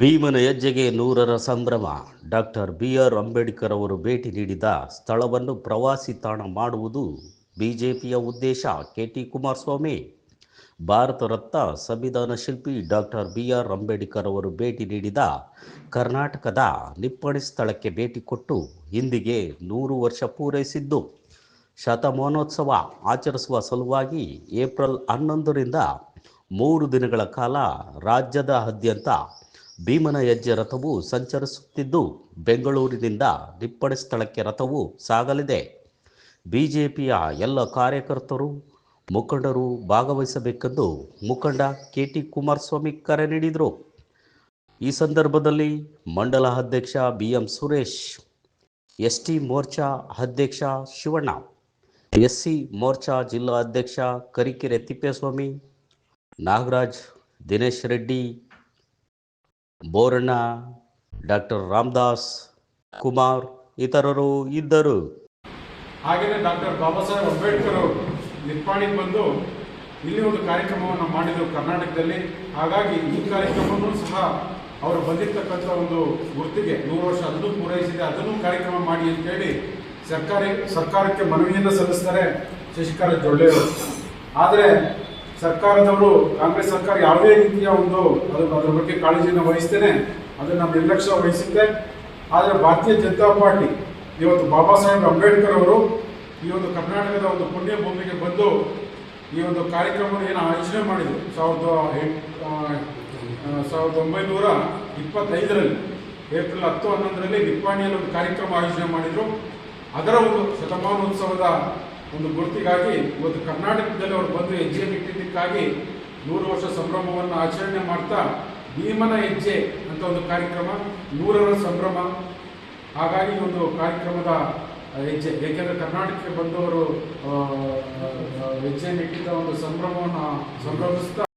ಭೀಮನ ಹೆಜ್ಜೆಗೆ ನೂರರ ಸಂಭ್ರಮ. ಡಾಕ್ಟರ್ ಬಿ ಆರ್ ಅಂಬೇಡ್ಕರ್ ಅವರು ಭೇಟಿ ನೀಡಿದ ಸ್ಥಳವನ್ನು ಪ್ರವಾಸಿ ತಾಣ ಮಾಡುವುದು ಬಿಜೆಪಿಯ ಉದ್ದೇಶ. ಕೆ ಟಿ ಕುಮಾರಸ್ವಾಮಿ, ಭಾರತ ರತ್ನ ಸಂವಿಧಾನ ಶಿಲ್ಪಿ ಡಾಕ್ಟರ್ ಬಿ ಆರ್ ಅಂಬೇಡ್ಕರ್ ಅವರು ಭೇಟಿ ನೀಡಿದ ಕರ್ನಾಟಕದ ನಿಪ್ಪಣಿ ಸ್ಥಳಕ್ಕೆ ಭೇಟಿ ಕೊಟ್ಟು ಇಂದಿಗೆ ನೂರು ವರ್ಷ ಪೂರೈಸಿದ್ದು. ಶತಮಾನೋತ್ಸವ ಆಚರಿಸುವ ಸಲುವಾಗಿ ಏಪ್ರಿಲ್ ಹನ್ನೊಂದರಿಂದ ಮೂರು ದಿನಗಳ ಕಾಲ ರಾಜ್ಯದಾದ್ಯಂತ ಭೀಮನ ಹೆಜ್ಜೆ ರಥವು ಸಂಚರಿಸುತ್ತಿದ್ದು ಬೆಂಗಳೂರಿನಿಂದ ನಿಪ್ಪಡೆ ಸ್ಥಳಕ್ಕೆ ರಥವು ಸಾಗಲಿದೆ. ಬಿಜೆಪಿಯ ಎಲ್ಲ ಕಾರ್ಯಕರ್ತರು, ಮುಖಂಡರು ಭಾಗವಹಿಸಬೇಕೆಂದು ಮುಖಂಡ ಕೆ ಟಿ ಕುಮಾರಸ್ವಾಮಿ ಕರೆ ನೀಡಿದರು. ಈ ಸಂದರ್ಭದಲ್ಲಿ ಮಂಡಲ ಅಧ್ಯಕ್ಷ B M Suresh S T Morcha ಅಧ್ಯಕ್ಷ ಶಿವಣ್ಣ ಎಸ್ ಸಿ ಮೋರ್ಚಾ ಜಿಲ್ಲಾ ಅಧ್ಯಕ್ಷ ಕರಿಕೆರೆ ತಿಪ್ಪೇಸ್ವಾಮಿ, ನಾಗರಾಜ್, ದಿನೇಶ್ ರೆಡ್ಡಿ ಬೋರಣ್ಣ, ಡಾಕ್ಟರ್ ರಾಮದಾಸ್ ಕುಮಾರ್ ಇತರರು ಇದ್ದರು. ಹಾಗೆಯೇ ಡಾಕ್ಟರ್ ಬಾಬಾ ಸಾಹೇಬ್ ಅಂಬೇಡ್ಕರ್ ನಿಪ್ಪಾಣಿಗೆ ಬಂದು ಇಲ್ಲಿ ಒಂದು ಕಾರ್ಯಕ್ರಮವನ್ನು ಮಾಡಿದರು ಕರ್ನಾಟಕದಲ್ಲಿ. ಹಾಗಾಗಿ ಈ ಕಾರ್ಯಕ್ರಮವೂ ಸಹ ಅವರು ಬಂದಿರತಕ್ಕಂಥ ಒಂದು ಗುರುತಿಗೆ ನೂರು ವರ್ಷ ಅದನ್ನು ಪೂರೈಸಿದೆ. ಅದನ್ನು ಕಾರ್ಯಕ್ರಮ ಮಾಡಿ ಅಂತೇಳಿ ಸರ್ಕಾರಿ, ಸರ್ಕಾರಕ್ಕೆ ಮನವಿಯನ್ನು ಸಲ್ಲಿಸ್ತಾರೆ ಶಶಿಕಾಂತ್ ಜೊಳ್ಳೆಯವರು ಆದರೆ ಸರ್ಕಾರದವರು, ಕಾಂಗ್ರೆಸ್ ಸರ್ಕಾರ ಯಾವುದೇ ರೀತಿಯ ಒಂದು ಅದು ಅದರ ಬಗ್ಗೆ ಕಾಳಜಿಯನ್ನು ವಹಿಸ್ತೇನೆ, ಅದನ್ನು ನಿರ್ಲಕ್ಷ್ಯ ವಹಿಸುತ್ತೆ. ಆದರೆ ಭಾರತೀಯ ಜನತಾ ಪಾರ್ಟಿ, ಇವತ್ತು ಬಾಬಾ ಸಾಹೇಬ್ ಅಂಬೇಡ್ಕರ್ ಅವರು ಈ ಒಂದು ಕರ್ನಾಟಕದ ಒಂದು ಪುಣ್ಯ ಭೂಮಿಗೆ ಬಂದು ಈ ಒಂದು ಕಾರ್ಯಕ್ರಮವನ್ನು ಏನು ಆಯೋಜನೆ ಮಾಡಿದರು. ಸಾವಿರದ ಸಾವಿರದ ಒಂಬೈನೂರ ಇಪ್ಪತ್ತೈದರಲ್ಲಿ, ಏಪ್ರಿಲ್ ಹತ್ತು ಹನ್ನೊಂದರಲ್ಲಿ ನಿಪ್ಪಾಣಿಯಲ್ಲಿ ಒಂದು ಕಾರ್ಯಕ್ರಮ ಆಯೋಜನೆ ಮಾಡಿದರು. ಅದರ ಒಂದು ಶತಮಾನೋತ್ಸವದ ಒಂದು ಗುರುತಿಗಾಗಿ ಇವತ್ತು ಕರ್ನಾಟಕದಲ್ಲಿ ಅವರು ಬಂದು ಹೆಜ್ಜೆ ಇಟ್ಟಿದ್ದಕ್ಕಾಗಿ ನೂರು ವರ್ಷ ಸಂಭ್ರಮವನ್ನು ಆಚರಣೆ ಮಾಡ್ತಾ ಭೀಮನ ಹೆಜ್ಜೆ ಅಂತ ಒಂದು ಕಾರ್ಯಕ್ರಮ, ನೂರರ ಸಂಭ್ರಮ. ಹಾಗಾಗಿ ಒಂದು ಕಾರ್ಯಕ್ರಮದ ಹೆಜ್ಜೆ, ಏಕೆಂದರೆ ಕರ್ನಾಟಕಕ್ಕೆ ಬಂದವರು ಹೆಜ್ಜೆಯನ್ನು ಇಟ್ಟಿದ್ದ ಒಂದು ಸಂಭ್ರಮವನ್ನು ಸಂಭ್ರಮಿಸ್ತಾ